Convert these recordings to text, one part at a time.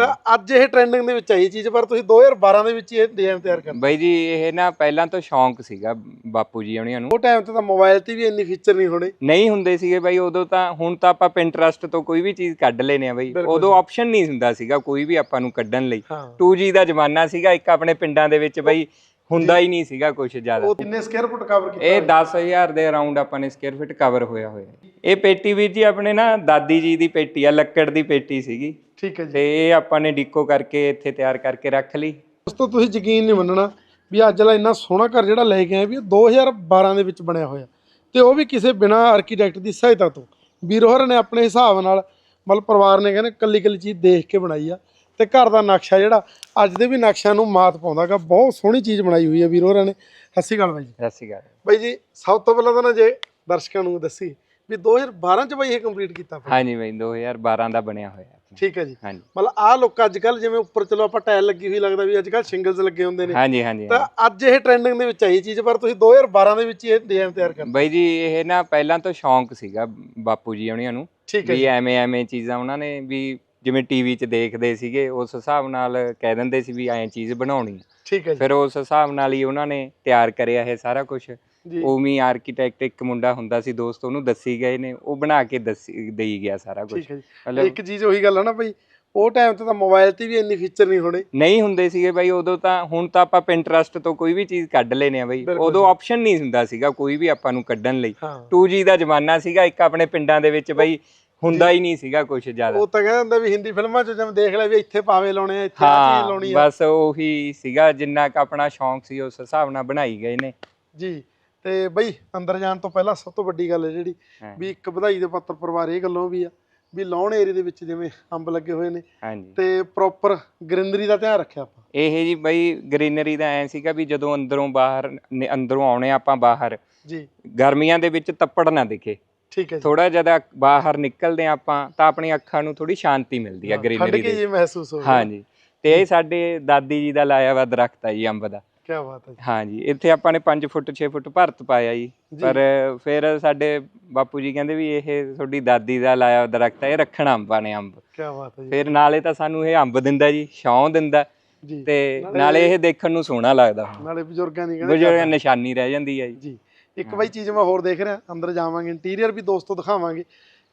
ਤਾਂ ਅੱਜ ਇਹ ਟ੍ਰੈਂਡਿੰਗ ਦੇ ਵਿੱਚ ਆਈ ਇਹ ਚੀਜ਼ ਪਰ ਤੁਸੀਂ 2012 ਦੇ ਵਿੱਚ ਇਹ ਡਿਜ਼ਾਈਨ ਤਿਆਰ ਕਰ ਬਾਈ ਜੀ ਇਹ ਨਾ ਪਹਿਲਾਂ ਤੋਂ ਸ਼ੌਂਕ ਸੀਗਾ ਬਾਪੂ ਜੀ ਹੁਣਿਆਂ ਨੂੰ। ਉਹ ਟਾਈਮ ਤੇ ਤਾਂ ਮੋਬਾਈਲ ਤੇ ਵੀ ਇੰਨੀ ਫੀਚਰ ਨਹੀਂ ਹੋਣੇ। ਨਹੀਂ ਹੁੰਦੇ ਸੀਗੇ ਬਾਈ ਉਦੋਂ ਤਾਂ ਹੁਣ ਤਾਂ ਆਪਾਂ ਪਿੰਟਰਸਟ ਤੋਂ ਕੋਈ ਵੀ ਚੀਜ਼ ਕੱਢ ਲੈਨੇ ਆ ਬਾਈ। ਬਿਲਕੁਲ ਉਦੋਂ ਆਪਸ਼ਨ ਨਹੀਂ ਹੁੰਦਾ ਸੀਗਾ ਕੋਈ ਵੀ ਆਪਾਂ ਨੂੰ ਕੱਢਣ ਲਈ। ਹਾਂ। 2G ਦਾ ਜ਼ਮਾਨਾ ਸੀਗਾ ਇੱਕ ਆਪਣੇ ਪਿੰਡਾਂ ਦੇ ਵਿੱਚ ਬਾਈ। ਹੁੰਦਾ ਹੀ ਨਹੀਂ ਸੀਗਾ ਕੁਝ ਜ਼ਿਆਦਾ। ਉਹ ਕਿੰਨੇ ਸਕੁਅਰ ਫੁੱਟ ਕਵਰ ਕੀਤਾ ਇਹ 10000 ਦੇ ਅਰਾਊਂਡ ਆਪਾਂ ਨੇ ਸਕੁਅਰ ਫਿਟ ਕਵਰ ਹੋਇਆ ਹੋਇਆ। ਇਹ ਪੇਟੀ ਵੀਰ ਜੀ ਆਪਣੇ ਨਾ ਦਾਦੀ ਜੀ ਦੀ ਪੇਟੀ ਆ ਲੱਕੜ ਦੀ ਪੇਟੀ ਸੀਗੀ। ਠੀਕ ਹੈ ਜੀ। ਤੇ ਇਹ ਆਪਾਂ ਨੇ ਡਿੱਕੋ ਕਰਕੇ ਇੱਥੇ ਤਿਆਰ ਕਰਕੇ ਰੱਖ ਲਈ। ਦੋਸਤੋ ਤੁਸੀਂ ਯਕੀਨ ਨਹੀਂ ਮੰਨਣਾ ਵੀ ਅੱਜ ਵਾਲਾ ਇੰਨਾ ਸੋਹਣਾ ਘਰ ਜਿਹੜਾ ਲੈ ਕੇ ਆਏ ਵੀ ਇਹ 2012 ਦੇ ਵਿੱਚ ਬਣਿਆ ਹੋਇਆ। ਤੇ ਉਹ ਵੀ ਕਿਸੇ ਬਿਨਾ ਆਰਕੀਟੈਕਟ ਦੀ ਸਹਾਇਤਾ ਤੋਂ। ਵੀਰੋ ਹਰ ਨੇ ਆਪਣੇ ਹਿਸਾਬ ਨਾਲ ਮਤਲਬ ਪਰਿਵਾਰ ਨੇ ਕਹਿੰਦੇ ਕੱਲੀ ਕੱਲੀ ਚੀਜ਼ ਦੇਖ ਕੇ ਬਣਾਈ ਆ। ਤੇ ਘਰ ਦਾ ਨਕਸ਼ਾ ਜਿਹੜਾ ਅੱਜ ਦੇ ਵੀ ਨਕਸ਼ਿਆਂ ਨੂੰ ਮਾਤ ਪਾਉਂਦਾਗਾ। ਬਹੁਤ ਸੋਹਣੀ ਚੀਜ਼ ਬਣਾਈ ਹੋਈ ਹੈ ਵੀਰੋ ਹਰਾਂ ਨੇ। ਸ਼੍ਰੀ ਅਕਾਲ ਬਾਈ ਜੀ। ਸ਼੍ਰੀ ਅਕਾਲ। ਬਾਈ ਜੀ ਸਭ ਤੋਂ ਪਹਿਲਾਂ ਤਾਂ ਨਾ ਜੇ ਦਰਸ਼ਕਾਂ ਨੂੰ ਦੱਸੀ ਵੀ 2012 ਚ ਬਾਈ ਇਹ ਕੰਪਲੀਟ ਕੀਤਾ ਹਾਂਜੀ ਬਾਈ 2012 ਦਾ ਬਣਿਆ ਹੋਇਆ। ਠੀਕ ਹੈ ਜੀ। ਮਤਲਬ ਆਹ ਲੋਕ ਅੱਜ ਕੱਲ ਜਿਵੇਂ ਉੱਪਰ ਚਲੋ ਆਪਾਂ ਟਾਇਲ ਲੱਗੀ ਹੋਈ ਲੱਗਦਾ ਵੀ ਅੱਜ ਕੱਲ ਸ਼ਿੰਗਲਸ ਲੱਗੇ ਹੁੰਦੇ ਨੇ। ਹਾਂਜੀ ਹਾਂਜੀ ਤਾਂ ਅੱਜ ਇਹ ਟ੍ਰੈਂਡਿੰਗ ਦੇ ਵਿੱਚ ਆਈ ਚੀਜ਼ ਪਰ ਤੁਸੀਂ 2012 ਦੇ ਵਿੱਚ ਇਹ ਡਿਜ਼ਾਈਨ ਤਿਆਰ ਕਰ ਬਾਈ ਜੀ ਇਹ ਨਾ ਪਹਿਲਾਂ ਤੋਂ ਸ਼ੌਂਕ ਸੀਗਾ ਬਾਪੂ ਜੀ ਹੁਣਿਆਂ ਨੂੰ। ਵੀ ਐਵੇਂ ਐਵੇਂ ਚੀਜ਼ਾਂ ਉਹਨਾਂ ਨੇ ਵੀ ਜਿਵੇਂ ਟੀਵੀ 'ਚ ਦੇਖਦੇ ਸੀਗੇ ਉਸ ਹਿਸਾਬ ਨਾਲ ਕਹਿ ਦਿੰਦੇ ਸੀ ਵੀ ਐਂ ਚੀਜ਼ ਬਣਾਉਣੀ। ਠੀਕ ਹੈ ਜੀ। ਫਿਰ ਉਸ ਹਿਸਾਬ ਨਾਲ ਹੀ ਉਹਨਾਂ ਨੇ ਤਿਆਰ ਕਰਿਆ ਇਹ ਸਾਰਾ ਕੁਝ ਜੀ। ਉਵੇਂ ਆਰਕੀਟੈਕਟ ਇੱਕ ਮੁੰਡਾ ਹੁੰਦਾ ਸੀ ਦੋਸਤ ਉਹਨੂੰ ਦੱਸੀ ਗਏ ਨੇ ਉਹ ਬਣਾ ਕੇ ਦੱਸੀ ਦੇਈ ਗਿਆ ਸਾਰਾ ਕੁਝ ਠੀਕ ਹੈ ਜੀ। ਮਤਲਬ ਇੱਕ ਚੀਜ਼ ਉਹੀ ਗੱਲ ਹੈ ਨਾ ਭਾਈ ਉਹ ਟਾਈਮ ਤੇ ਤਾਂ ਮੋਬਾਈਲ ਤੇ ਵੀ ਇੰਨੀ ਫੀਚਰ ਨਹੀਂ ਹੋਣੇ। ਨਹੀਂ ਹੁੰਦੇ ਸੀਗੇ ਬਾਈ ਉਦੋਂ ਤਾਂ ਹੁਣ ਤਾਂ ਆਪਾਂ ਪਿੰਟਰਸਟ ਤੋਂ ਕੋਈ ਵੀ ਚੀਜ਼ ਕੱਢ ਲੈਨੇ ਆ ਬਾਈ। ਬਿਲਕੁਲ ਉਦੋਂ ਆਪਸ਼ਨ ਨਹੀਂ ਹੁੰਦਾ ਸੀਗਾ ਕੋਈ ਵੀ ਆਪਾਂ ਨੂੰ ਕੱਢਣ ਲਈ। ਹਾਂ। 2G ਦਾ ਜ਼ਮਾਨਾ ਸੀਗਾ ਇੱਕ ਆਪਣੇ ਪਿੰਡਾਂ ਦੇ ਵਿੱਚ ਬਾਈ ਹੁੰਦਾ ਹੀ ਨਹੀਂ ਸੀਗਾ ਕੁਝ ਜ਼ਿਆਦਾ। ਉਹ ਤਾਂ ਕਹਿੰਦਾ ਹੁੰਦਾ ਵੀ ਹਿੰਦੀ ਫਿਲਮਾਂ 'ਚ ਜਿਵੇਂ ਦੇਖ ਲਿਆ ਵੀ ਇੱਥੇ ਪਾਵੇ ਲਾਉਣੇ ਆ ਇੱਥੇ ਆ ਚੀਜ਼ ਲਾਉਣੀ ਆ। ਬਸ ਉਹੀ ਸੀਗਾ ਜਿੰਨਾ ਕ ਆਪਣਾ ਸ਼ੌਂਕ ਸੀ ਉਸ ਹਿਸਾਬ ਨਾਲ ਬਣਾਈ ਗਏ ਨੇ। ਜੀ ਤੇ ਬਈ ਅੰਦਰ ਜਾਣ ਤੋਂ ਪਹਿਲਾਂ ਸਭ ਤੋਂ ਵੱਡੀ ਗੱਲ ਹੈ ਜਿਹੜੀ। ਵੀ ਇੱਕ ਵਧਾਈ ਦੇ ਪੱਤਰ ਪਰਿਵਾਰ ਇਹ ਗੱਲੋਂ ਵੀ ਆ ਵੀ ਲਾਉਣ ਏਰੀਆ ਦੇ ਵਿੱਚ ਜਿਵੇਂ ਅੰਬ ਲੱਗੇ ਹੋਏ ਨੇ ਹਾਂਜੀ। ਤੇ ਪ੍ਰੋਪਰ ਗ੍ਰੀਨਰੀ ਦਾ ਧਿਆਨ ਰੱਖਿਆ ਆਪਾਂ। ਇਹ ਜੀ ਬਾਈ ਗ੍ਰੀਨਰੀ ਦਾ ਐ ਸੀਗਾ ਵੀ ਜਦੋਂ ਅੰਦਰੋਂ ਬਾਹਰ ਅੰਦਰੋਂ ਆਉਣੇ ਆਪਾਂ ਬਾਹਰ ਜੀ। ਗਰਮੀਆਂ ਦੇ ਵਿੱਚ ਤੱਪੜ ਨਾ ਦਿਖੇ। ਠੀਕ ਹੈ ਜੀ। ਥੋੜਾ ਜ਼ਿਆਦਾ ਬਾਹਰ ਨਿਕਲਦੇ ਹਾਂ ਆਪਾਂ ਤਾਂ ਆਪਣੀ ਅੱਖਾਂ ਨੂੰ ਥੋੜੀ ਸ਼ਾਂਤੀ ਮਿਲਦੀ ਆ ਗ੍ਰੀਨਰੀ ਦੀ ਜੀ ਮਹਿਸੂਸ ਹੋ ਹਾਂਜੀ। ਤੇ ਇਹ ਸਾਡੇ ਦਾਦੀ ਜੀ ਦਾ ਲਾਇਆ ਵਾ ਦਰਖਤ ਆ ਜੀ ਅੰਬ ਦਾ। ਕੀ ਬਾਤ ਹੈ ਜੀ। ਹਾਂਜੀ ਇੱਥੇ ਆਪਾਂ ਨੇ 5 ਫੁੱਟ 6 ਫੁੱਟ ਭਰਤ ਪਾਇਆ ਜੀ। ਪਰ ਫਿਰ ਸਾਡੇ ਬਾਪੂ ਜੀ ਕਹਿੰਦੇ ਵੀ ਇਹ ਤੁਹਾਡੀ ਦਾਦੀ ਦਾ ਲਾਇਆ ਦਰਖਤ ਹੈ ਇਹ ਰੱਖਣਾ ਅੰਬਾਂ ਨੇ ਅੰਬ। ਕੀ ਬਾਤ ਹੈ ਜੀ। ਫਿਰ ਨਾਲੇ ਤਾਂ ਸਾਨੂੰ ਇਹ ਅੰਬ ਦਿੰਦਾ ਜੀ ਛਾਂ ਦਿੰਦਾ। ਜੀ। ਤੇ ਨਾਲੇ ਇਹ ਦੇਖਣ ਨੂੰ ਸੋਹਣਾ ਲੱਗਦਾ। ਨਾਲੇ ਬਜ਼ੁਰਗਾਂ ਦੀ ਕਹਿੰਦੇ ਬਜ਼ੁਰਗਾਂ ਨਿਸ਼ਾਨੀ ਰਹਿ ਜਾਂਦੀ ਹੈ ਜੀ। ਜੀ। ਇੱਕ ਬਾਈ ਚੀਜ਼ ਮੈਂ ਹੋਰ ਦੇਖ ਰਿਹਾ ਅੰਦਰ ਜਾਵਾਂਗੇ ਇੰਟੀਰੀਅਰ ਵੀ ਦੋਸਤੋ ਦਿਖਾਵਾਂਗੇ।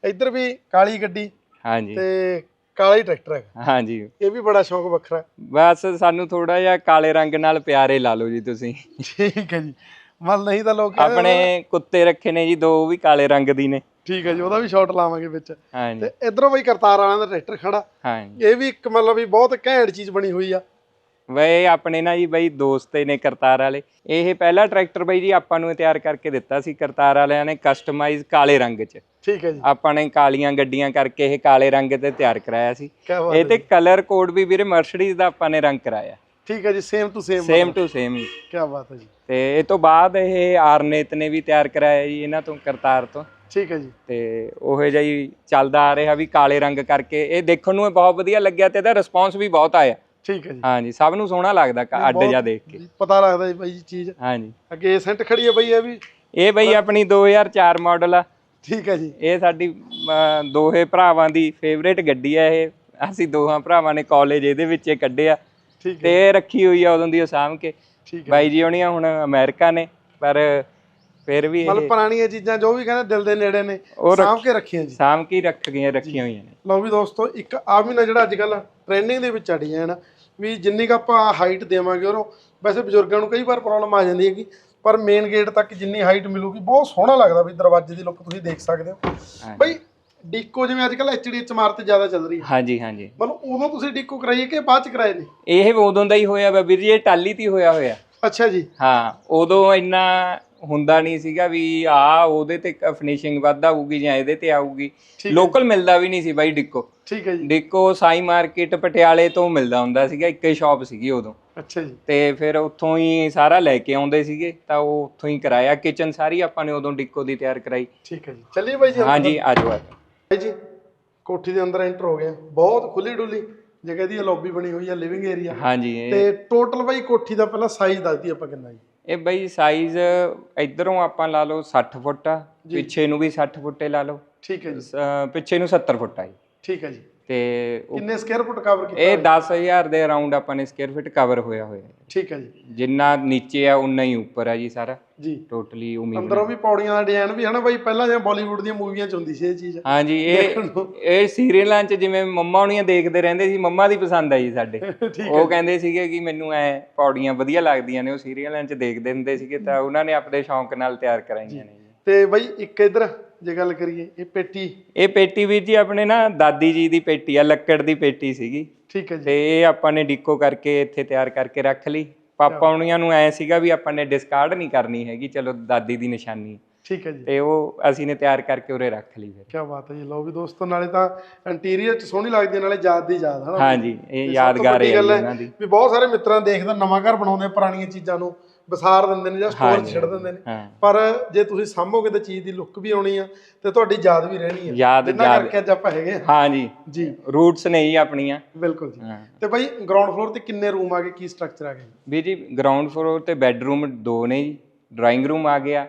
ਇੱਧਰ ਵੀ ਕਾਲੀ ਗੱਡੀ ਹਾਂਜੀ। ਤੇ ਕਾਲਾ ਹੀ ਟਰੈਕਟਰ ਹੈ ਹਾਂਜੀ। ਇਹ ਵੀ ਬੜਾ ਸ਼ੌਕ ਵੱਖਰਾ। ਬਸ ਸਾਨੂੰ ਥੋੜਾ ਜਿਹਾ ਕਾਲੇ ਰੰਗ ਨਾਲ ਪਿਆਰੇ ਲਾ ਲਓ ਜੀ ਤੁਸੀਂ। ਠੀਕ ਹੈ ਜੀ। ਮਨ ਨਹੀਂ ਤਾਂ ਲੋਕ ਆਪਣੇ ਕੁੱਤੇ ਰੱਖੇ ਨੇ ਜੀ ਦੋ ਵੀ ਕਾਲੇ ਰੰਗ ਦੀ ਨੇ। ਠੀਕ ਹੈ ਜੀ ਉਹਦਾ ਵੀ ਸ਼ਾਟ ਲਾਵਾਂਗੇ ਵਿੱਚ। ਤੇ ਇਧਰੋਂ ਬਈ ਕਰਤਾਰ ਵਾਲਿਆਂ ਦਾ ਟਰੈਕਟਰ ਖੜਾ। ਹਾਂਜੀ। ਇਹ ਵੀ ਇੱਕ ਮਤਲਬ ਵੀ ਬਹੁਤ ਘੈਂਟ ਚੀਜ਼ ਬਣੀ ਹੋਈ ਆ। ਵੇ ਆਪਣੇ ਨਾ ਜੀ ਬਾਈ ਦੋਸਤ ਨੇ ਕਰਤਾਰ ਵਾਲੇ। ਇਹ ਪਹਿਲਾ ਟਰੈਕਟਰ ਬਾਈ ਜੀ ਆਪਾਂ ਨੂੰ ਤਿਆਰ ਕਰਕੇ ਦਿੱਤਾ ਸੀ ਕਰਤਾਰ ਵਾਲਿਆਂ ਨੇ ਕਸਟਮਾਈਜ਼ ਕਾਲੇ ਰੰਗ 'ਚ। ਠੀਕ ਹੈ ਜੀ। ਆਪਾਂ ਨੇ ਕਾਲੀਆਂ ਗੱਡੀਆਂ ਕਰਕੇ ਇਹ ਕਾਲੇ ਰੰਗ ਤੇ ਤਿਆਰ ਕਰਾਇਆ ਸੀ। ਇਹ ਤੇ ਕਲਰ ਕੋਡ ਵੀ ਵੀਰੇ ਮਰਸੀਡੀਜ਼ ਦਾ ਆਪਾਂ ਨੇ ਰੰਗ ਕਰਾਇਆ। ਠੀਕ ਹੈ ਜੀ same to same same to same ਹੀ ਕੀ ਬਾਤ ਹੈ ਜੀ। ਤੇ ਇਹ ਤੋਂ ਬਾਅਦ ਇਹ ਆਰਨੇਤ ਨੇ ਵੀ ਤਿਆਰ ਕਰਾਇਆ ਜੀ ਇਹਨਾਂ ਤੋਂ ਕਰਤਾਰ ਤੋਂ। ਠੀਕ ਹੈ ਜੀ। ਤੇ ਉਹ ਜਿਹਾ ਹੀ ਚੱਲਦਾ ਆ ਰਿਹਾ ਵੀ ਕਾਲੇ ਰੰਗ ਕਰਕੇ। ਇਹ ਦੇਖਣ ਨੂੰ ਬਹੁਤ ਵਧੀਆ ਲੱਗਿਆ ਤੇ ਇਹਦਾ ਰਿਸਪੌਂਸ ਵੀ ਬਹੁਤ ਆਇਆ। ਠੀਕ ਹੈ ਜੀ। ਹਾਂਜੀ ਸਭ ਨੂੰ ਸੋਹਣਾ ਲੱਗਦਾ ਕ- ਅੱਡ ਬਹੁਤ ਜਾ ਦੇਖ ਕੇ। ਪਤਾ ਲੱਗਦਾ ਜੀ ਬਾਈ ਜੀ ਚੀਜ਼। ਹਾਂਜੀ। ਅੱਗੇ ਸੈਂਟ ਖੜੀ ਹੈ ਬਈ ਇਹ ਵੀ? ਇਹ ਬਈ ਆਪਣੀ 2004 ਮਾਡਲ ਆ। ਠੀਕ ਹੈ ਜੀ। ਇਹ ਸਾਡੀ ਅਮ, ਦੋਹੇ ਭਰਾਵਾਂ ਦੀ ਫੇਵਰੇਟ ਗੱਡੀ ਆ ਇਹ। ਅਸੀਂ ਦੋਹਾਂ ਭਰਾਵਾਂ ਨੇ ਕਾਲਜ ਇਹਦੇ ਵਿੱਚ ਕੱਢਿਆ ਠੀਕ ਹੈ ਤੇ ਇਹ ਰੱਖੀ ਹੋਈ ਆ ਉਦੋਂ ਦੀ ਉਹ ਸਾਂਭ ਕੇ। ਠੀਕ ਹੈ ਬਾਈ ਜੀ ਹੋਣੀਆਂ ਹੁਣ ਅਮਰੀਕਾ ਨੇ ਪਰ ਫਿਰ ਵੀ ਇਹ ਮਤਲਬ ਪੁਰਾਣੀਆਂ ਚੀਜ਼ਾਂ ਜੋ ਵੀ ਕਹਿੰਦੇ ਦਿਲ ਦੇ ਨੇੜੇ ਨੇ ਉਹ ਰੱਖ- ਸਾਂਭ ਕੇ ਰੱਖੀਆਂ ਜੀ। ਸਾਂਭ ਕੇ ਹੀ ਰੱਖ ਗਈਆਂ ਰੱਖੀਆਂ ਹੋਈਆਂ ਨੇ। ਲਓ ਵੀ ਦੋਸਤੋ ਇੱਕ ਆ ਵੀ ਨਾ ਜਿਹੜਾ ਅੱਜ ਕੱਲ ਟ੍ਰੈਂਡਿੰਗ ਦੇ ਵਿੱਚ ਆ ਡਿਜ਼ਾਈਨ ਵੀ ਜਿੰਨੀ ਕ ਆਪਾਂ ਹਾਈਟ ਦੇਵਾਂਗੇ ਉਹਨੂੰ ਵੈਸੇ ਬਜ਼ੁਰਗਾਂ ਨੂੰ ਕਈ ਵਾਰ ਪ੍ਰੋਬਲਮ ਆ ਜਾਂਦੀ ਹੈਗੀ ਪਰ ਮੇਨ ਗੇਟ ਤੱਕ ਜਿੰਨੀ ਹਾਈਟ ਮਿਲੂਗੀ ਬਹੁਤ ਸੋਹਣਾ ਲੱਗਦਾ ਵੀ ਦਰਵਾਜ਼ੇ ਦੀ ਲੁੱਕ ਤੁਸੀਂ ਦੇਖ ਸਕਦੇ ਹੋ। ਬਈ ਡੀਕੋ ਜਿਵੇਂ ਅੱਜ ਕੱਲ ਐਚਡੀ ਇਮਾਰਤ ਜ਼ਿਆਦਾ ਚੱਲ ਰਹੀ ਹੈ। ਹਾਂਜੀ ਹਾਂਜੀ। ਮਤਲਬ ਉਦੋਂ ਤੁਸੀਂ ਡੀਕੋ ਕਰਾਈਏ ਕਿ ਬਾਅਦ ਚ ਕਰਾਏ ਨੇ? ਇਹ ਉਦੋਂ ਦਾ ਹੀ ਹੋਇਆ ਵਾ ਵੀਰ ਜੀ ਇਹ ਟਾਲੀ ਤੇ ਹੋਇਆ ਹੋਇਆ। ਅੱਛਾ ਜੀ। ਹਾਂ ਉਦੋਂ ਇੰਨਾ ਹੁੰਦਾ ਨਹੀਂ ਸੀਗਾ ਵੀ ਆ ਉਹਦੇ ਤੇ ਫਿਨਿਸ਼ਿੰਗ ਵੱਧ ਆਊਗੀ ਜਾਂ ਇਹਦੇ ਤੇ ਆਊਗੀ। ਲੋਕਲ ਮਿਲਦਾ ਵੀ ਨਹੀਂ ਸੀ ਬਾਈ ਡਿੱਕੋ। ਠੀਕ ਹੈ ਜੀ। ਡਿੱਕੋ ਸਾਈ ਮਾਰਕੀਟ ਪਟਿਆਲੇ ਤੋਂ ਮਿਲਦਾ ਹੁੰਦਾ ਸੀਗਾ ਇੱਕੇ ਸ਼ਾਪ ਸੀਗੀ ਉਦੋਂ। ਅੱਛਾ ਜੀ। ਤੇ ਫਿਰ ਉੱਥੋਂ ਹੀ ਸਾਰਾ ਲੈ ਕੇ ਆਉਂਦੇ ਸੀਗੇ ਤਾਂ ਉਹ ਉੱਥੋਂ ਹੀ ਕਰਾਇਆ। ਕਿਚਨ ਸਾਰੀ ਆਪਾਂ ਨੇ ਉਦੋਂ ਡਿੱਕੋ ਦੀ ਤਿਆਰ ਕਰਾਈ। ਠੀਕ ਹੈ ਜੀ। ਚੱਲੀਏ ਬਾਈ ਜੀ। ਹਾਂਜੀ ਆਜੋ ਆਜੋ ਬਾਈ ਜੀ ਕੋਠੀ ਦੇ ਅੰਦਰ ਐਂਟਰ ਹੋ ਗਏ। ਬਹੁਤ ਖੁੱਲੀ ਡੁੱਲੀ। ਜਗ੍ਹਾ ਦੀ ਲੌਬੀ ਬਣੀ ਹੋਈ ਹੈ ਲਿਵਿੰਗ ਏਰੀਆ ਹਾਂਜੀ ਤੇ ਟੋਟਲ ਬਾਈ ਕੋਠੀ ਦਾ ਪਹਿਲਾਂ ਸਾਈਜ਼ ਦੱਸਦੀ ਆਪਾਂ ਕਿੰਨਾ ਜੀ। ਇਹ ਬਈ ਸਾਈਜ਼ ਇਧਰੋਂ ਆਪਾਂ ਲਾ ਲਓ 60 ਫੁੱਟ ਆ ਪਿੱਛੇ ਨੂੰ ਵੀ 60 ਫੁੱਟੇ ਲਾ ਲਓ। ਠੀਕ ਹੈ ਜੀ। ਪਿੱਛੇ ਨੂੰ 70 ਫੁੱਟ ਆ ਜੀ। ਠੀਕ ਹੈ ਜੀ। ਤੇ ਉਹ- ਕਿੰਨੇ ਸਕੁਅਰ ਫੁੱਟ ਕਵਰ ਕੀਤਾ ਇਹ 10000 ਦੇ ਅਰਾਊਂਡ ਆਪਾਂ ਨੇ ਸਕੁਅਰ ਫਿਟ ਕਵਰ ਹੋਇਆ ਹੋਇਆ ਹੈ। ਠੀਕ ਹੈ ਜੀ। ਜਿੰਨਾ ਨੀਚੇ ਆ ਉਨਾ ਹੀ ਉੱਪਰ ਆ ਜੀ ਸਾਰਾ। ਜੀ। ਟੋਟਲੀ ਉਮੀਦ ਅੰਦਰੋਂ ਵੀ ਪੌੜੀਆਂ ਦਾ ਡਿਜ਼ਾਈਨ ਵੀ ਹਨਾ ਬਾਈ ਪਹਿਲਾਂ ਜਿਵੇਂ ਬਾਲੀਵੁੱਡ ਦੀਆਂ ਮੂਵੀਆਂ ਚ ਹੁੰਦੀ ਸੀ ਇਹ ਚੀਜ਼। ਹਾਂਜੀ ਇਹ ਇਹ ਸੀਰੀਅਲਾਂ 'ਚ ਜਿਵੇਂ ਮੰਮਾ ਹੁਣੀਆਂ ਦੇਖਦੇ ਰਹਿੰਦੇ ਸੀ ਮੰਮਾ ਦੀ ਪਸੰਦ ਆਈ ਸਾਡੇ। ਉਹ ਕਹਿੰਦੇ ਸੀਗੇ ਕਿ ਮੈਨੂੰ ਐ ਪੌੜੀਆਂ ਵਧੀਆ ਲੱਗਦੀਆਂ ਨੇ ਉਹ ਸੀਰੀਅਲਾਂ 'ਚ ਦੇਖਦੇ ਹੁੰਦੇ ਸੀਗੇ ਤਾਂ ਉਹਨਾਂ ਨੇ ਆਪਣੇ ਸ਼ੌਂਕ ਨਾਲ ਤਿਆਰ ਕਰਾਈਆਂ ਨੇ ਜੀ। ਤੇ ਬਾਈ ਇੱਕ ਇਧਰ ਜੇ ਗੱਲ ਕਰੀਏ ਇਹ ਪੇਟੀ। ਇਹ ਪੇਟੀ ਵੀਰ ਜੀ ਆਪਣੇ ਨਾ ਦਾਦੀ ਜੀ ਦੀ ਪੇਟੀ ਆ ਲੱਕੜ ਦੀ ਪੇਟੀ ਸੀਗੀ। ਠੀਕ ਹੈ ਜੀ। ਤੇ ਇਹ ਆਪਾਂ ਨੇ ਡਿਕੋ ਕਰਕੇ ਇੱਥੇ ਤਿਆਰ ਕਰਕੇ ਰੱਖ ਲਈ। ਪਾਪਾ ਹੁਣੀਆਂ ਨੂੰ ਐ ਸੀਗਾ ਵੀ ਆਪਾਂ ਨੇ ਡਿਸਕਾਰਡ ਨਹੀਂ ਕਰਨੀ ਹੈਗੀ ਚਲੋ ਦਾਦੀ ਦੀ ਨਿਸ਼ਾਨੀ। ਠੀਕ ਹੈ ਜੀ। ਤੇ ਉਹ ਅਸੀਂ ਨੇ ਤਿਆਰ ਕਰਕੇ ਉਰੇ ਰੱਖ ਲਈ ਫਿਰ। ਕੀ ਬਾਤ ਹੈ ਜੀ। ਲਓ ਵੀ ਦੋਸਤੋ ਨਾਲੇ ਤਾਂ ਇੰਟੀਰੀਅਰ ਚ ਸੋਹਣੀ ਲੱਗਦੀ ਹੈ, ਨਾਲੇ ਯਾਦ ਦੀ ਯਾਦ ਹਨਾ ਹਾਂਜੀ ਇਹ ਯਾਦਗਾਰ ਹੈ ਇਹਨਾਂ ਦੀ। ਵੀ ਬਹੁਤ ਸਾਰੇ ਮਿੱਤਰਾਂ ਦੇਖਦਾ ਨਵਾਂ ਘਰ ਬਣਾਉਂਦੇ ਪੁਰਾਣੀਆਂ ਚੀਜ਼ਾਂ ਨੂੰ। ਵਿਸਾਰ ਦਿੰਦੇ ਨੇ ਜਾਂ ਸਟੋਰ 'ਚ ਛੱਡ ਦਿੰਦੇ ਨੇ। ਹਾਂ। ਪਰ ਜੇ ਤੁਸੀਂ ਸਾਂਭੋਗੇ ਤਾਂ ਚੀਜ਼ ਦੀ ਲੁੱਕ ਵੀ ਆਉਣੀ ਆ ਤੇ ਤੁਹਾਡੀ ਯਾਦ ਵੀ ਰਹਿਣੀ ਆ। ਯਾਦ ਯਾਦ। ਕਰਕੇ ਅੱਜ ਆਪਾਂ ਹੈਗੇ ਆ। ਹਾਂਜੀ। ਜੀ। ਰੂਟਸ ਨੇ ਹੀ ਆਪਣੀਆਂ। ਬਿਲਕੁਲ ਜੀ। ਹਾਂ। ਤੇ ਬਾਈ ਗਰਾਊਂਡ ਫਲੋਰ ਤੇ ਕਿੰਨੇ ਰੂਮ ਆ ਗਏ? ਕੀ ਸਟਰਕਚਰ ਆ ਗਿਆ ਵੀ ਜੀ ਗਰਾਊਂਡ ਫਲੋਰ ਤੇ ਬੈੱਡਰੂਮ ਦੋ ਨੇ ਜੀ। ਡਰਾਇੰਗ ਰੂਮ ਆ ਗਿਆ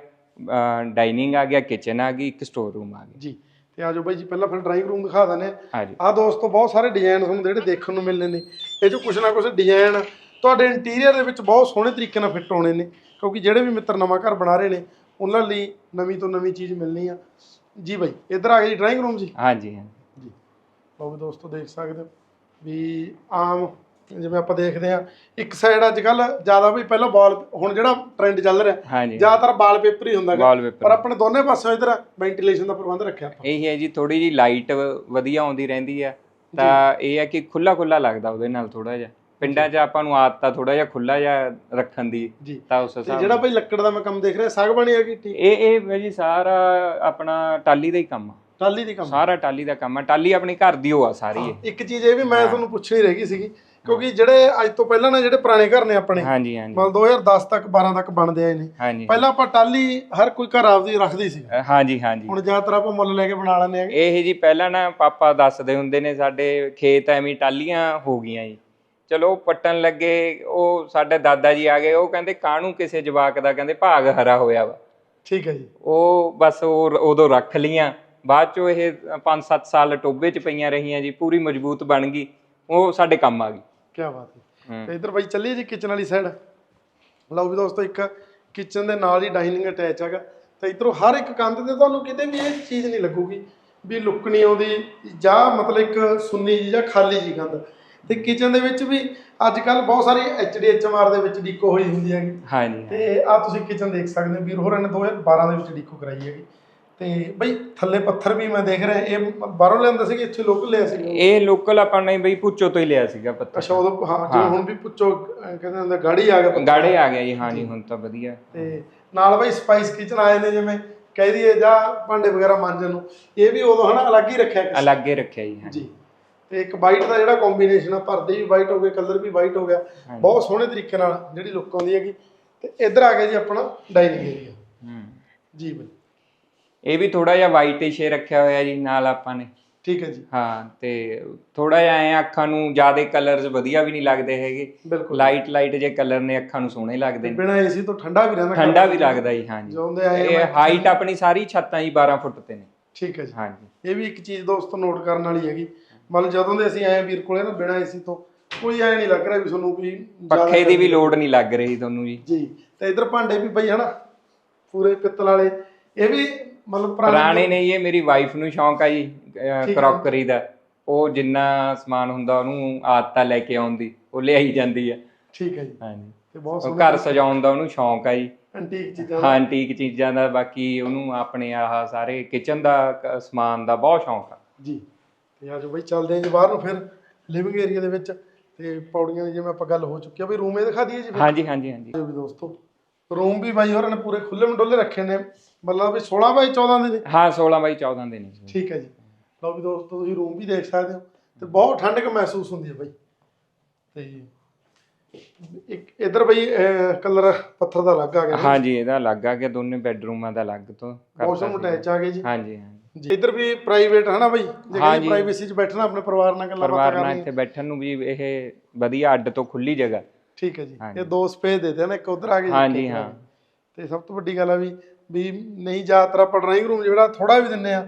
ਡਾਈਨਿੰਗ ਆ ਗਿਆ ਕਿਚਨ ਆ ਗਈ ਇੱਕ ਸਟੋਰ ਰੂਮ ਆ ਗਿਆ। ਜੀ। ਤੇ ਆਜੋ ਬਾਈ ਜੀ ਪਹਿਲਾਂ ਫਿਰ ਡਰਾਇੰਗ ਰੂਮ ਦਿਖਾ ਦਿੰਦੇ ਆ ਦੋਸਤੋ ਬਹੁਤ ਸਾਰੇ ਡਿਜ਼ਾਈਨ ਤੁਹਾਨੂੰ ਜਿਹੜੇ ਦੇਖਣ ਨੂੰ ਮਿਲਣੇ ਨੇ। ਇਹ ਜੋ ਕੁਛ ਨਾ ਕੁਛ ਡਿਜ਼ਾਈਨ ਤੁਹਾਡੇ ਇੰਟੀਰੀਅਰ ਦੇ ਵਿੱਚ ਬਹੁਤ ਸੋਹਣੇ ਤਰੀਕੇ ਨਾਲ ਫਿੱਟ ਹੋਣੇ ਨੇ ਕਿਉਂਕਿ ਜਿਹੜੇ ਵੀ ਮਿੱਤਰ ਨਵਾਂ ਘਰ ਬਣਾ ਰਹੇ ਨੇ ਉਹਨਾਂ ਲਈ ਨਵੀਂ ਤੋਂ ਨਵੀਂ ਚੀਜ਼ ਮਿਲਣੀ ਆ। ਜੀ ਬਾਈ ਇੱਧਰ ਆ ਗਿਆ ਜੀ ਡਰਾਇੰਗ ਰੂਮ ਜੀ? ਹਾਂਜੀ ਹਾਂਜੀ। ਜੀ। ਲਓ ਵੀ ਦੋਸਤੋ ਦੇਖ ਸਕਦੇ ਹੋ ਵੀ ਆਮ ਜਿਵੇਂ ਆਪਾਂ ਦੇਖਦੇ ਆ ਇੱਕ ਸਾਈਡ ਅੱਜ ਕੱਲ ਜ਼ਿਆਦਾ ਵੀ ਪਹਿਲਾਂ ਬਾਲ ਹੁਣ ਜਿਹੜਾ ਟ੍ਰੈਂਡ ਚੱਲ ਰਿਹਾ ਹਾਂਜੀ। ਜ਼ਿਆਦਾਤਰ ਵਾਲਪੇਪਰ ਹੀ ਹੁੰਦਾ ਗਾ। ਪਰ ਆਪਣੇ ਦੋਨੇ ਪਾਸਿਓਂ ਇਧਰ ਵੈਂਟੀਲੇਸ਼ਨ ਦਾ ਪ੍ਰਬੰਧ ਰੱਖਿਆ ਆਪਾਂ। ਇਹ ਹੈ ਜੀ ਥੋੜੀ ਜੀ ਲਾਈਟ ਵਧੀਆ ਆਉਂਦੀ ਰਹਿੰਦੀ ਆ ਤਾਂ ਇਹ ਹੈ ਕਿ ਖੁੱਲਾ ਖੁੱਲਾ ਲੱਗਦਾ ਉਹਦੇ ਨਾਲ ਥੋੜਾ ਜਿਹਾ। ਪਿੰਡਾਂ 'ਚ ਆਪਾਂ ਨੂੰ ਆਦਤ ਆ ਥੋੜਾ ਜਿਹਾ ਖੁੱਲਾ ਜਿਹਾ ਰੱਖਣ ਦੀ ਜੀ। ਤਾਂ ਉਸ ਤੇ ਹਿਸਾਬ ਜਿਹੜਾ ਭਾਈ ਲੱਕੜ ਦਾ ਮੈਂ ਕੰਮ ਦੇਖ ਰਿਹਾ ਸਾਗਬਾਨੀ ਹੈਗੀ ਠੀਕ? ਇਹ ਇਹ ਹੈ ਜੀ ਸਾਰਾ ਆਪਣਾ ਟਾਲੀ ਦਾ ਹੀ ਕੰਮ ਆ। ਟਾਲੀ ਦੀ ਕੰਮ? ਸਾਰਾ ਟਾਲੀ ਦਾ ਕੰਮ ਆ। ਟਾਲੀ ਆਪਣੀ ਘਰ ਦੀ ਉਹ ਆ ਸਾਰੀ ਇਹ। ਇੱਕ ਚੀਜ਼ ਇਹ ਵੀ ਮੈਂ ਤੁਹਾਨੂੰ ਪੁੱਛਣੀ ਰਹਿ ਗਈ ਸੀਗੀ ਕਿਉਂਕਿ ਜਿਹੜੇ ਅੱਜ ਤੋਂ ਪਹਿਲਾਂ ਨਾ ਜਿਹੜੇ ਪੁਰਾਣੇ ਘਰ ਨੇ ਆਪਣੇ ਹਾਂਜੀ ਹਾਂਜੀ। ਮਤਲਬ 2010 ਤੱਕ 12 ਤੱਕ ਬਣਦੇ ਆਏ ਨੇ ਹਾਂਜੀ। ਪਹਿਲਾਂ ਆਪਾਂ ਟਾਲੀ ਹਰ ਕੋਈ ਘਰ ਆਪਦੀ ਰੱਖਦੀ ਸੀ। ਹਾਂਜੀ ਹਾਂਜੀ। ਹੁਣ ਜ਼ਿਆਦਾਤਰ ਆਪਾਂ ਮੁੱਲ ਲੈ ਕੇ ਬਣਾ ਲੈਂਦੇ ਆ। ਇਹ ਜੀ ਪਹਿਲਾਂ ਨਾ ਪਾਪਾ ਦੱਸਦੇ ਹੁੰਦੇ ਨੇ ਸਾਡੇ ਖੇਤ ਐਵੇਂ ਟਾਲੀਆਂ ਹੋ ਗਈਆਂ ਜੀ। ਚਲੋ ਪੱਟਣ ਲੱਗੇ ਉਹ ਸਾਡੇ ਦਾਦਾ ਜੀ ਆ ਗਏ ਉਹ ਕਹਿੰਦੇ ਕਾਹਨੂੰ ਕਿਸੇ ਜਵਾਕ ਦਾ ਕਹਿੰਦੇ ਭਾਗ ਹਰਾ ਹੋਇਆ ਵਾ। ਠੀਕ ਹੈ ਜੀ। ਉਹ ਬਸ ਉਹ ਉਦੋਂ ਰੱਖ ਲੀਆਂ ਬਾਅਦ ਚੋਂ ਇਹ 5-7 ਸਾਲ ਟੋਬੇ 'ਚ ਪਈਆਂ ਰਹੀਆਂ ਜੀ ਪੂਰੀ ਮਜ਼ਬੂਤ ਬਣ ਗਈ। ਉਹ ਸਾਡੇ ਕੰਮ ਆ ਗਈ। ਕੀ ਬਾਤ ਹੈ। ਹੂੰ। ਤੇ ਇਧਰ ਬਾਈ ਚੱਲੀਏ ਜੀ ਕਿਚਨ ਵਾਲੀ ਸਾਈਡ ਲਓ ਵੀ ਦੋਸਤੋ ਇੱਕ ਕਿਚਨ ਦੇ ਨਾਲ ਹੀ ਡਾਈਨਿੰਗ ਅਟੈਚ ਹੈਗਾ। ਤੇ ਇਧਰੋਂ ਹਰ ਇੱਕ ਕੰਧ ਤੇ ਤੁਹਾਨੂੰ ਕਿਤੇ ਵੀ ਇਹ ਚੀਜ਼ ਨਹੀਂ ਲੱਗੂਗੀ ਵੀ ਲੁੱਕ ਨਹੀਂ ਆਉਂਦੀ। ਜਾਂ ਮਤਲਬ ਇੱਕ ਸੁੰਨੀ ਜੀ ਜਾਂ ਖਾਲੀ ਜੀ ਕੰਧ। ਤੇ ਕਿਚਨ ਦੇ ਵਿੱਚ ਵੀ ਅੱਜ ਕੱਲ ਬਹੁਤ ਸਾਰੀ ਐਚਡੀਐਚਐਮਆਰ ਦੇ ਵਿੱਚ ਡਿਕੋ ਹੋਈ ਹੁੰਦੀ ਹੈਗੀ। ਹਾਂਜੀ ਤੇ ਆ ਤੁਸੀਂ ਕਿਚਨ ਦੇਖ ਸਕਦੇ ਹੋ ਵੀਰ ਹੋਰਾਂ ਨੇ 2012 ਦੇ ਵਿੱਚ ਡਿਕੋ ਕਰਾਈ ਹੈਗੀ। ਤੇ ਬਈ ਥੱਲੇ ਪੱਥਰ ਵੀ ਮੈਂ ਦੇਖ ਰਿਹਾ ਇਹ ਬਾਹਰੋਂ ਲਿਆਂਦਾ ਸੀ ਕਿ ਇੱਥੇ ਲੋਕਲ ਲਿਆ ਸੀ? ਇਹ ਲੋਕਲ ਆਪਾਂ ਨੇ ਬਈ ਪੁੱਛੋ ਤੋਂ ਹੀ ਲਿਆ ਸੀਗਾ ਪੱਤਰ ਅੱਛਾ ਹਾਂ ਜਿਵੇਂ ਹੁਣ ਵੀ ਪੁੱਛੋ ਅਹ ਕਹਿੰਦੇ ਹੁੰਦੇ ਗਾੜੀ ਆ ਗਿਆ ਪੱਥਰ। ਗਾੜੇ ਆ ਗਿਆ ਜੀ ਹਾਂਜੀ ਹੁਣ ਤਾਂ ਵਧੀਆ। ਤੇ ਨਾਲ ਬਈ ਸਪਾਈਸ ਕਿਚਨ ਆਏ ਨੇ ਜਿਵੇਂ ਕਹਿ ਦਈਏ ਜਾਂ ਭਾਂਡੇ ਵਗੈਰਾ ਮਾਂਜਣ ਨੂੰ। ਇਹ ਵੀ ਉਦੋਂ ਹਨਾ ਅਲੱਗ ਹੀ ਰੱਖਿਆ ਅਲੱਗ ਹੀ ਰੱਖਿਆ ਜੀ ਹਾਂਜੀ ਜੀ। ਤੇ ਇੱਕ ਵਾਈਟ ਦਾ ਜਿਹੜਾ ਕੰਬੀਨੇਸ਼ਨ ਆ ਭਰਦੇ ਵੀ ਵਾਈਟ ਹੋ ਗਏ ਕਲਰ ਵੀ ਵਾਈਟ ਹੋ ਗਿਆ। ਬਹੁਤ ਸੋਹਣੇ ਤਰੀਕੇ ਨਾਲ ਜਿਹੜੀ ਲੁੱਕ ਆਉਂਦੀ ਹੈਗੀ। ਤੇ ਇੱਧਰ ਆ ਗਿਆ ਜੀ ਆਪਣਾ ਡਾਈਨਿੰਗ ਏਰੀਆ ਹੂੰ। ਜੀ ਬਈ। ਇਹ ਵੀ ਥੋੜਾ ਜਿਹਾ ਵਾਈਟਿਸ਼ ਰੱਖਿਆ ਹੋਇਆ ਜੀ ਨਾਲ ਆਪਾਂ ਨੇ। ਠੀਕ ਹੈ ਜੀ। ਹਾਂ ਤੇ ਥੋੜਾ ਜਿਹਾ ਐ ਅੱਖਾਂ ਨੂੰ ਜਿਆਦੇ ਕਲਰਸ ਵਧੀਆ ਵੀ ਨਹੀਂ ਲੱਗਦੇ ਹੈਗੇ। ਲਾਈਟ ਲਾਈਟ ਜੇ ਕਲਰ ਨੇ ਅੱਖਾਂ ਨੂੰ ਸੋਹਣੇ ਲੱਗਦੇ ਨੇ। ਬਿਨਾ ਏਸੀ ਤੋਂ ਠੰਡਾ ਵੀ ਰਹਿੰਦਾ। ਠੰਡਾ ਵੀ ਲੱਗਦਾ ਜੀ ਜਿਉਂਦੇ ਆਏ ਇਹ ਹਾਈਟ ਆਪਣੀ ਸਾਰੀ ਛੱਤਾਂ ਜੀ 12 ਫੁੱਟ ਤੇ ਨੇ। ਠੀਕ ਹੈ ਜੀ। ਹਾਂਜੀ। ਇਹ ਵੀ ਇੱਕ ਚੀਜ਼ ਦੋਸਤੋ ਨੋਟ ਕਰਨ ਵਾਲੀ ਹੈਗੀ। ਮਤਲਬ ਜਦੋਂ ਦੇ ਅਸੀਂ ਆਏ ਵੀਰ ਕੋਲੇ ਨਾ ਬਿਨਾ ਏਸੀ ਤੋਂ ਕੋਈ ਐ ਨਹੀਂ ਲੱਗ ਰਿਹਾ ਵੀ ਤੁਹਾਨੂੰ ਕੋਈ ਜ਼ਿਆਦਾ ਪੱਖੇ ਦੀ ਵੀ ਲੋੜ ਨਹੀਂ ਲੱਗ ਰਹੀ ਤੁਹਾਨੂੰ ਜੀ। ਜੀ ਤੇ ਇਧਰ ਭਾਂਡੇ ਵੀ ਬਈ ਹਨਾ ਪੂਰੇ ਪਿੱਤਲ ਵਾਲੇ। ਇਹ ਵੀ ਮਤਲਬ ਪੁਰਾਣੇ ਨੇ ਇਹ ਮੇਰੀ ਵਾਈਫ ਨੂੰ ਸ਼ੌਂਕ ਆ ਜੀ ਕਰੋਕਰੀ ਦਾ। ਉਹ ਜਿੰਨਾ ਸਮਾਨ ਹੁੰਦਾ ਉਹਨੂੰ ਆਦਤਾਂ ਲੈ ਕੇ ਆਉਂਦੀ ਉਹ ਲਿਆਈ ਜਾਂਦੀ ਆ। ਠੀਕ ਹੈ ਜੀ। ਹਾਂਜੀ। ਤੇ ਬਹੁਤ ਉਹ ਘਰ ਸਜਾਉਣ ਦਾ ਉਹਨੂੰ ਸ਼ੌਂਕ ਆ ਜੀ। ਐਂਟੀਕ ਚੀਜ਼ਾਂ ਹਾਂ ਐਂਟੀਕ ਚੀਜ਼ਾਂ ਦਾ ਬਾਕੀ ਉਹਨੂੰ ਆਪਣੇ ਆਹ ਸਾਰੇ ਕਿਚਨ ਦਾ ਸਮਾਨ ਦਾ ਬਹੁਤ ਸ਼ੌਂਕ ਆ। ਜੀ। ਤੇ ਆਜੋ ਬਈ ਚੱਲਦੇ ਹਾਂ ਜੀ ਬਾਹਰ ਨੂੰ ਫਿਰ ਲਿਵਿੰਗ ਏਰੀਆ ਦੇ ਵਿੱਚ ਤੇ ਪੌੜੀਆਂ ਦੀ ਜਿਵੇਂ ਆਪਾਂ ਗੱਲ ਹੋ ਚੁੱਕੀ ਆ ਬਈ ਰੂਮ ਇਹ ਦਿਖਾ ਦਈਏ ਜੀ ਫਿਰ। ਹਾਂਜੀ ਹਾਂਜੀ ਹਾਂਜੀ। ਆਜੋ ਵੀ ਦੋਸਤੋ ਰੂਮ ਵੀ ਬਾਈ ਹੋਰਾਂ ਨੇ ਪੂਰੇ ਖੁੱਲੇ ਮਡੋਲੇ ਰੱਖੇ ਨੇ ਮਤਲਬ ਵੀ 16 ਬਾਈ 14 ਦੇ ਨੇ। ਹਾਂ 16 ਬਾਈ 14 ਦੇ ਨੇ। ਠੀਕ ਹੈ ਜੀ। ਲਓ ਵੀ ਦੋਸਤੋ ਤੁਸੀਂ ਰੂਮ ਵੀ ਦੇਖ ਸਕਦੇ ਹੋ ਤੇ ਬਹੁਤ ਠੰਡਕ ਮਹਿਸੂਸ ਹੁੰਦੀ ਹੈ ਬਾਈ। ਤੇ ਇੱਕ ਇਧਰ ਬਈ ਕਲਰ ਪੱਥਰ ਦਾ ਅਲੱਗ ਆ ਗਿਆ ਹਾਂਜੀ ਇਹਦਾ ਅਲੱਗ ਆ ਗਿਆ ਦੋਨੇ ਬੈੱਡਰੂਮਾਂ ਦਾ ਅਲੱਗ ਤੋਂ। ਵਾਸ਼ਰੂਮ। ਅਟੈਚ ਆ ਗਏ ਜੀ। ਹਾਂਜੀ ਹਾਂਜੀ। ਜੀ। ਇਧਰ ਵੀ ਪ੍ਰਾਈਵੇਟ ਹੈ ਨਾ ਬਈ? ਜੇ ਹਾਂਜੀ। ਕਿਸੇ ਪ੍ਰਾਈਵੇਸੀ 'ਚ ਬੈਠਣਾ ਆਪਣੇ ਪਰਿਵਾਰ ਨਾਲ ਗੱਲਾਂ ਪਰਿਵਾਰ ਬਾਤਾਂ ਨਾਲ ਕਰਨੀ ਇੱਥੇ ਬੈਠਣ ਨੂੰ ਵੀ ਇਹ ਵਧੀਆ ਅੱਡ ਤੋਂ ਖੁੱਲੀ ਜਗ੍ਹਾ। ਠੀਕ ਹੈ ਜੀ। ਇਹ ਦੋ ਸਪੇਸ ਦੇ ਨੇ ਇੱਕ ਉਧਰ ਆ ਜੀ, ਹਾਂਜੀ, ਆ ਹਾਂ। ਤੇ ਸਭ ਤੋਂ ਵੱਡੀ ਗੱਲ ਆ ਵੀ ਵੀ ਨਹੀਂ ਜ਼ਿਆਦਾਤਰ ਆਪਾਂ ਡਰਾਇੰਗ ਰੂਮ ਜਿਹੜਾ ਥੋੜਾ ਵੀ ਦਿੰਨੇ ਆ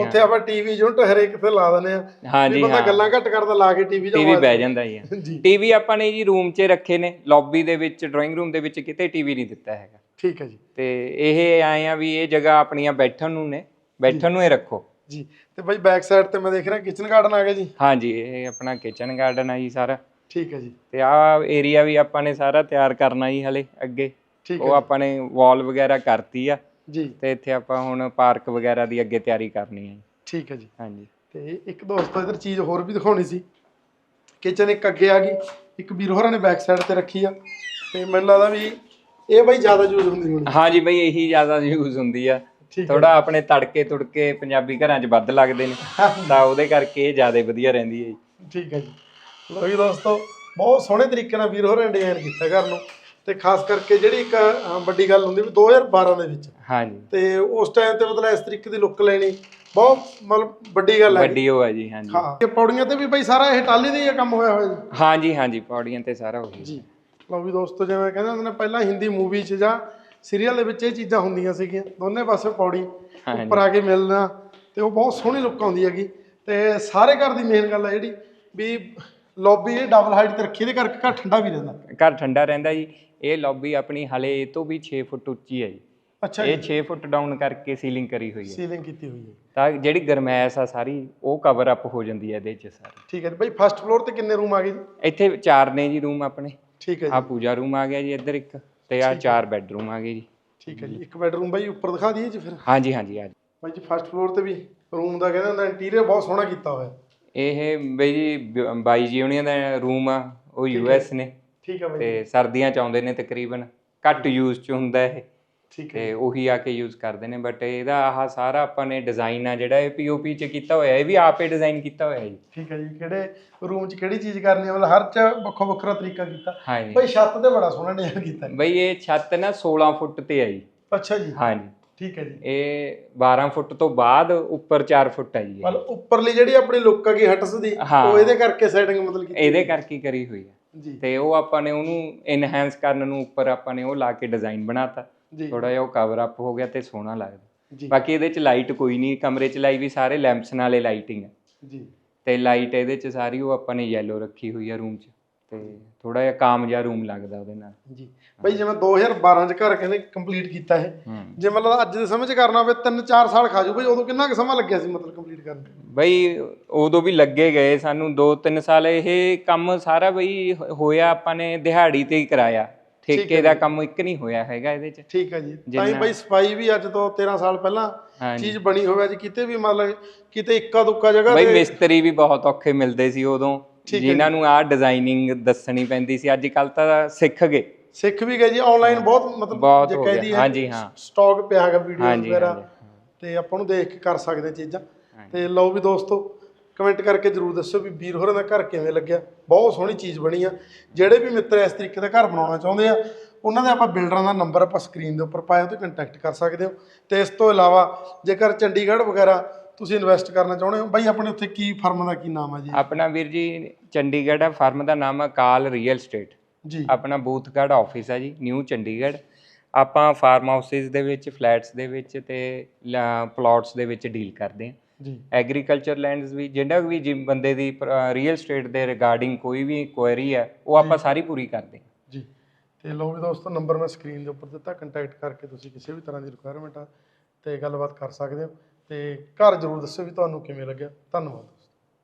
ਉੱਥੇ ਆਪਾਂ ਟੀਵੀ ਯੂਨਿਟ ਹਰੇਕ ਤੇ ਲਾ ਦਿੰਨੇ ਆ। ਹਾਂਜੀ ਬੰਦਾ ਗੱਲਾਂ ਘੱਟ ਕਰਦਾ ਲਾ ਕੇ ਟੀਵੀ ਟੀਵੀ ਬਹਿ ਜਾਂਦਾ ਹੀ ਜੀ। ਟੀਵੀ ਆਪਾਂ ਨੇ ਜੀ ਰੂਮ 'ਚ ਰੱਖੇ ਨੇ ਲੌਬੀ ਦੇ ਵਿੱਚ ਡਰਾਇੰਗ ਰੂਮ ਦੇ ਵਿੱਚ ਕਿਤੇ ਟੀਵੀ ਨਹੀਂ ਦਿੱਤਾ ਹੈਗਾ। ਠੀਕ ਹੈ ਜੀ। ਤੇ ਇਹ ਆਏ ਆ ਵੀ ਇਹ ਜਗ੍ਹਾ ਆਪਣੀਆਂ ਬੈਠਣ ਨੂੰ ਨੇ ਬੈਠਣ ਨੂੰ ਹੀ ਰੱਖੋ। ਜੀ ਤੇ ਬਾਈ ਬੈਕ ਸਾਈਡ ਤੇ ਮੈਂ ਦੇਖ ਰਿਹਾ ਕਿਚਨ ਗਾਰਡਨ ਆ ਗਿਆ ਜੀ? ਹਾਂਜੀ ਇਹ ਆਪਣਾ ਕਿਚਨ ਗਾਰਡਨ ਆ ਜੀ ਸਾਰਾ। ਠੀਕ ਹੈ ਜੀ। ਤੇ ਆਹ ਏਰੀਆ ਵੀ ਆਪਾਂ ਨੇ ਸਾਰਾ ਤਿਆਰ ਕਰਨਾ ਜੀ ਹਲੇ ਅੱਗੇ। ਠੀਕ ਉਹ ਆਪਾਂ ਨੇ ਵਾਲ ਵਗੈਰਾ ਕਰਤੀ ਆ। ਜੀ। ਤੇ ਇੱਥੇ ਆਪਾਂ ਹੁਣ ਪਾਰਕ ਵਗੈਰਾ ਦੀ ਅੱਗੇ ਤਿਆਰੀ ਕਰਨੀ ਹੈ। ਠੀਕ ਹੈ ਜੀ। ਹਾਂਜੀ। ਤੇ ਇੱਕ ਦੋਸਤੋ ਇਧਰ ਚੀਜ਼ ਹੋਰ ਵੀ ਦਿਖਾਉਣੀ ਸੀ। ਕਿਚਨ ਇੱਕ ਅੱਗੇ ਆ ਗਈ ਇੱਕ ਵੀਰ ਹੋਰਾਂ ਨੇ ਬੈਕ ਸਾਈਡ ਤੇ ਰੱਖੀ ਆ। ਤੇ ਮੈਨੂੰ ਲੱਗਦਾ ਵੀ ਇਹ ਬਾਈ ਜ਼ਿਆਦਾ ਯੂਜ਼ ਹੁੰਦੀ ਹੋਣੀ। ਹਾਂਜੀ ਬਈ ਇਹੀ ਜ਼ਿਆਦਾ ਯੂਜ਼ ਹੁੰਦੀ ਆ। ਥੋੜਾ ਆਪਣੇ ਤੜਕੇ ਤੁੜਕੇ ਪੰਜਾਬੀ ਘਰਾਂ 'ਚ ਵੱਧ ਲੱਗਦੇ ਨੇ ਤਾਂ ਉਹਦੇ ਕਰਕੇ ਇਹ ਜ਼ਿਆਦਾ ਵਧੀਆ ਰਹਿੰਦੀ ਹੈ ਜੀ। ਠੀਕ ਹੈ ਜੀ। ਲੋ ਜੀ ਦੋਸਤੋ ਬਹੁਤ ਸੋਹਣੇ ਤਰੀਕੇ ਨਾਲ ਵੀਰ ਹੋਰਾਂ ਨੇ ਡਿਜ਼ਾਈਨ ਕੀਤਾ ਘਰ ਨੂੰ ਤੇ ਖਾਸ ਕਰਕੇ ਜਿਹੜੀ ਇੱਕ ਵੱਡੀ ਗੱਲ ਹੁੰਦੀ ਵੀ 2012 ਦੇ ਵਿੱਚ। ਹਾਂਜੀ। ਤੇ ਉਸ ਟਾਈਮ ਤੇ ਮਤਲਬ ਇਸ ਤਰੀਕੇ ਦੀ ਲੁੱਕ ਲੈਣੀ ਬਹੁਤ ਮਤਲਬ ਵੱਡੀ ਗੱਲ ਹੈ ਵੱਡੀ ਉਹ ਹੈ ਜੀ ਹਾਂਜੀ। ਹਾਂ। ਇਹ ਪੌੜੀਆਂ ਤੇ ਵੀ ਬਾਈ ਸਾਰਾ ਇਹ ਟਾਲੀ ਦਾ ਹੀ ਕੰਮ ਹੋਇਆ ਹੋਇਆ ਜੀ। ਹਾਂਜੀ ਹਾਂਜੀ ਪੌੜੀਆਂ ਤੇ ਸਾਰਾ ਉਹੀ ਜੀ। ਲਓ ਵੀ ਦੋਸਤੋ ਜਿਵੇਂ ਕਹਿੰਦੇ ਹੁੰਦੇ ਨੇ ਪਹਿਲਾਂ ਹਿੰਦੀ ਮੂਵੀ 'ਚ ਜਾਂ ਸੀਰੀਅਲ ਦੇ ਵਿੱਚ ਇਹ ਚੀਜ਼ਾਂ ਹੁੰਦੀਆਂ ਸੀਗੀਆਂ ਦੋਨੇ ਪਾਸੇ ਪੌੜੀ ਉੱਪਰ ਆ ਕੇ ਮਿਲਣਾ ਤੇ ਉਹ ਬਹੁਤ ਸੋਹਣੀ ਲੁੱਕ ਆਉਂਦੀ ਹੈਗੀ ਤੇ ਸਾਰੇ ਘਰ ਦੀ ਮੇਨ ਗੱਲ ਹੈ ਜਿਹੜੀ ਵੀ ਲੌਬੀ ਇਹ ਡਬਲ ਹਾਈਟ ਤੇ ਰੱਖੀ ਇਹਦੇ ਕਰਕੇ ਘਰ ਠੰਡਾ ਵੀ ਰਹਿੰਦਾ। ਘਰ ਠੰਡਾ ਰਹਿੰਦਾ ਜੀ ਇਹ ਲੌਬੀ ਆਪਣੀ ਹਲੇ ਇਹ ਤੋਂ ਵੀ 6 ਫੁੱਟ ਉੱਚੀ ਹੈ ਜੀ। ਅੱਛਾ ਇਹ 6 ਫੁੱਟ ਡਾਊਨ ਕਰਕੇ ਸੀਲਿੰਗ ਕਰੀ ਹੋਈ ਹੈ। ਸੀਲਿੰਗ ਕੀਤੀ ਹੋਈ ਹੈ। ਤਾਂ ਜਿਹੜੀ ਗਰਮੈਸ਼ ਆ ਸਾਰੀ ਉਹ ਕਵਰ ਅਪ ਹੋ ਜਾਂਦੀ ਹੈ ਇਹਦੇ 'ਚ ਸਾਰੀ। ਠੀਕ ਹੈ ਜੀ। ਬਾਈ ਫਸਟ ਫਲੋਰ ਤੇ ਕਿੰਨੇ ਰੂਮ ਆ ਗਏ ਜੀ? ਇੱਥੇ ਚਾਰ ਨੇ ਜੀ ਰੂਮ ਆਪਣੇ। ਠੀਕ ਹੈ ਆ ਪੂਜਾ ਰੂਮ ਆ ਗਿਆ ਜੀ ਇੱਧਰ ਇੱਕ। ਤੇ ਆ ਚਾਰ ਬੈੱਡਰੂਮ ਆ ਗਏ ਜੀ। ਠੀਕ ਹੈ ਜੀ। ਇੱਕ ਬੈਡਰੂਮ ਬਾਈ ਉੱਪਰ ਦਿਖਾ ਦਈਏ ਜੀ ਫਿਰ? ਹਾਂਜੀ ਹਾਂਜੀ ਆ ਬਾਈ ਜੀ ਫਸਟ ਫਲੋਰ ਤੇ ਵੀ ਰੂਮ ਦਾ ਕਹਿੰਦੇ ਹੁੰਦਾ ਇੰਟੀਰੀਅਰ ਬਹੁਤ ਸੋਹਣਾ ਕੀਤਾ ਹੋਇਆ। ਇਹ ਬਈ ਜੀ ਬ- ਬਾਈ ਜੀ ਹੁਣੀਆਂ ਦਾ ਰੂਮ ਆ ਉਹ ਯੂਐਸ ਨੇ। ਠੀਕ ਹੈ ਬਾਈ ਤੇ ਸਰਦੀਆਂ ਚ ਆਉਂਦੇ ਨੇ ਤਕਰੀਬਨ। ਘੱਟ ਯੂਜ਼ ਚ ਹੁੰਦਾ ਇਹ। ਠੀਕ ਹੈ ਤੇ ਉਹੀ ਆ ਕੇ ਯੂਜ਼ ਕਰਦੇ ਨੇ ਬਟ ਇਹਦਾ ਆਹ ਸਾਰਾ ਆਪਾਂ ਨੇ ਡਿਜ਼ਾਈਨ ਆ ਜਿਹੜਾ ਇਹ ਪੀਓਪੀ ਚ ਕੀਤਾ ਹੋਇਆ ਇਹ ਵੀ ਆਪੇ ਡਿਜ਼ਾਈਨ ਕੀਤਾ ਹੋਇਆ ਜੀ। ਠੀਕ ਹੈ ਜੀ ਕਿਹੜੇ ਰੂਮ 'ਚ ਕਿਹੜੀ ਚੀਜ਼ ਕਰਨੀ ਹੈ? ਮਤਲਬ ਹਰ ਚ ਵੱਖੋ ਵੱਖਰਾ ਤਰੀਕਾ ਕੀਤਾ। ਹਾਂਜੀ ਬਾਈ ਛੱਤ ਤੇ ਬੜਾ ਸੋਹਣਾ ਡਿਜ਼ਾਈਨ ਕੀਤਾ। ਬਈ ਇਹ ਛੱਤ ਨਾ 16 ਫੁੱਟ ਤੇ ਹੈ ਜੀ। ਅੱਛਾ ਜੀ। ਹਾਂਜੀ ਠੀਕ ਹੈ ਜੀ। ਇਹ 12 ਫੁੱਟ ਤੋਂ ਬਾਅਦ ਉੱਪਰ 4 ਫੁੱਟ ਹੈ ਜੀ। ਮਤਲਬ ਉੱਪਰਲੀ ਜਿਹੜੀ ਆਪਣੀ ਲੁੱਕ ਹੈਗੀ ਹਟਸ ਦੀ। ਉਹ ਇਹਦੇ ਕਰਕੇ ਸੈਟਿੰਗ ਮਤਲਬ ਕੀਤੀ ਇਹਦੇ ਕਰਕੇ ਕਰੀ ਹੋਈ ਹੈ। ਜੀ। ਤੇ ਉਹ ਆਪਾਂ ਨੇ ਉਹਨੂੰ ਇਨਹੈਂਸ ਕਰਨ ਨੂੰ ਉੱਪਰ ਆਪਾਂ ਨੇ ਉਹ ਲਾ ਕੇ ਡਿਜ਼ਾਈਨ ਬਣਾਤਾ। ਥੋੜਾ ਜਿਹਾ ਉਹ ਕਵਰ ਅਪ ਹੋ ਗਿਆ ਤੇ ਸੋਹਣਾ ਲੱਗਦਾ। ਬਾਕੀ ਇਹਦੇ ਚ ਲਾਈਟ ਕੋਈ ਨਹੀਂ ਕਮਰੇ ਚ ਲਾਈ ਵੀ ਸਾਰੇ ਲੈਂਪਸ ਨਾਲੇ ਲਾਈਟਿੰਗ ਹੈ। ਜੀ। ਤੇ ਲਾਈਟ ਇਹਦੇ ਚ ਸਾਰੀ ਉਹ ਆਪਾਂ ਨੇ ਯੈਲੋ ਰੱਖੀ ਹੋਈ ਆ ਰੂਮ ਚ। ਤੇ ਥੋੜਾ ਜਿਹਾ ਕਾਮ ਜਿਹਾ ਰੂਮ ਲੱਗਦਾ ਉਹਦੇ ਨਾਲ। ਜੀ। ਬਾਈ ਜਿਵੇਂ 2012 ਚ ਘਰ ਕਹਿੰਦੇ ਕੰਪਲੀਟ ਕੀਤਾ ਇਹ ਹੂੰ। ਜੇ ਮਤਲਬ ਅੱਜ ਦੇ ਸਮੇਂ ਚ ਕਰਨਾ ਹੋਵੇ 3-4 ਸਾਲ ਖਾ ਜੂ ਬਾਈ ਉਦੋਂ ਕਿੰਨਾ ਕੁ ਸਮਾਂ ਲੱਗਿਆ ਸੀ ਮਤਲਬ ਕੰਪਲੀਟ ਕਰਨ ਬਈ ਉਦੋਂ ਵੀ ਲੱਗੇ ਗਏ ਸਾਨੂੰ 2-3 ਸਾਲ। ਇਹ ਕੰਮ ਸਾਰਾ ਬਈ ਹੋ- ਹੋਇਆ ਆਪਾਂ ਨੇ ਦਿਹਾੜੀ ਤੇ ਹੀ ਕਰਾਇਆ। ਠੇਕੇ ਦਾ ਕੰਮ ਇੱਕ ਨਹੀਂ ਹੋਇਆ ਹੈਗਾ ਇਹਦੇ ਚ। ਠੀਕ ਹੈ ਜੀ। ਤਾਂ ਹੀ ਬਾਈ ਸਫ਼ਾਈ ਵੀ ਅੱਜ ਤੋਂ 13 ਸਾਲ ਪਹਿਲਾਂ ਚੀਜ਼ ਬਣੀ ਹੋਵੇ ਅੱਜ ਕਿਤੇ ਵੀ ਮਤਲਬ ਕਿਤੇ ਇੱਕਾ ਦੁੱਕਾ ਜਗ੍ਹਾ ਬਈ ਤੇ ਮਿਸਤਰੀ ਵੀ ਬਹੁਤ ਔਖੇ ਮਿਲਦੇ ਸੀ ਉਦੋਂ। ਜਿਨ੍ਹਾਂ ਨੂੰ ਆਹ ਡਿਜ਼ਾਈਨਿੰਗ ਦੱਸਣੀ ਪੈਂਦੀ ਸੀ। ਅੱਜ ਕੱਲ ਤਾਂ ਸਿੱਖ ਗਏ। ਸਿੱਖ ਵੀ ਗਏ ਜੀ। ਆਨਲਾਈਨ ਬਹੁਤ ਮਤਲਬ ਜੇ ਹੋ ਕਹਿ ਗਿਆ। ਦਈਏ ਹਾਂਜੀ, ਹਾਂ। ਸਟਾਕ ਪਿਆ ਹੈਗਾ ਵੀਡੀਓ ਵਗੈਰਾ। ਤੇ ਆਪਾਂ ਨੂੰ ਦੇਖ ਕੇ ਕਰ ਸਕਦੇ ਚੀਜ਼ਾਂ। ਤੇ ਲਓ ਵੀ ਦੋਸਤੋ ਕਮੈਂਟ ਕਰਕੇ ਜਰੂਰ ਦੱਸੋ ਵੀ ਵੀਰ ਹੋਰਾਂ ਦਾ ਘਰ ਕਿਵੇਂ ਲੱਗਿਆ। ਬਹੁਤ ਸੋਹਣੀ ਚੀਜ਼ ਬਣੀ ਆ। ਜਿਹੜੇ ਵੀ ਮਿੱਤਰ ਇਸ ਤਰੀਕੇ ਦਾ ਘਰ ਬਣਾਉਣਾ ਚਾਹੁੰਦੇ ਆ ਉਹਨਾਂ ਦੇ ਆਪਾਂ ਬਿਲਡਰਾਂ ਦਾ ਨੰਬਰ ਆਪਾਂ ਸਕਰੀਨ ਦੇ ਉੱਪਰ ਪਾਇਆ ਉਹ ਤੇ ਕੰਟੈਕਟ ਕਰ ਸਕਦੇ ਹੋ। ਤੇ ਇਸ ਤੋਂ ਇਲਾਵਾ ਜੇਕਰ ਚੰਡੀਗੜ੍ਹ ਵਗੈਰਾ ਤੁਸੀਂ ਇਨਵੈਸਟ ਕਰਨਾ ਚਾਹੁੰਦੇ ਹੋ ਬਾਈ ਆਪਣੇ ਉੱਥੇ ਕੀ ਫਰਮ ਦਾ ਕੀ ਨਾਮ ਆ ਜੀ? ਆਪਣਾ ਵੀਰ ਜੀ ਚੰਡੀਗੜ੍ਹ ਹੈ ਫਰਮ ਦਾ ਨਾਮ ਹੈ ਕਾਲ ਰੀਅਲ ਸਟੇਟ ਜੀ। ਆਪਣਾ ਬੂਥਗੜ੍ਹ ਆਫਿਸ ਹੈ ਜੀ ਨਿਊ ਚੰਡੀਗੜ੍ਹ। ਆਪਾਂ ਫਾਰਮ ਹਾਊਸਿਸ ਦੇ ਵਿੱਚ ਫਲੈਟਸ ਦੇ ਵਿੱਚ ਤੇ ਪਲਾਟਸ ਦੇ ਵਿੱਚ ਡੀਲ ਕਰਦੇ ਹਾਂ ਜੀ। ਐਗਰੀਕਲਚਰ ਲੈਂਡਸ ਵੀ ਜਿਹੜਾ ਵੀ ਜਿ ਬੰਦੇ ਦੀ ਰੀਅਲ ਸਟੇਟ ਦੇ ਰਿਗਾਰਡਿੰਗ ਕੋਈ ਵੀ ਕੁਐਰੀ ਹੈ ਉਹ ਆਪਾਂ ਸਾਰੀ ਪੂਰੀ ਕਰਦੇ ਹਾਂ। ਜੀ। ਤੇ ਲਓ ਵੀ ਦੋਸਤੋ ਨੰਬਰ ਮੈਂ ਸਕਰੀਨ ਦੇ ਉੱਪਰ ਦਿੱਤਾ ਕੰਟੈਕਟ ਕਰਕੇ ਤੁਸੀਂ ਕਿਸੇ ਵੀ ਤਰ੍ਹਾਂ ਦੀ ਰਿਕੁਆਇਰਮੈਂਟ ਆ ਤੇ ਗੱਲਬਾਤ ਕਰ ਸਕਦੇ ਹੋ। ਤੇ ਘਰ ਜ਼ਰੂਰ ਦੱਸੋ ਵੀ ਤੁਹਾਨੂੰ ਕਿਵੇਂ ਲੱਗਿਆ। ਧੰਨਵਾਦ।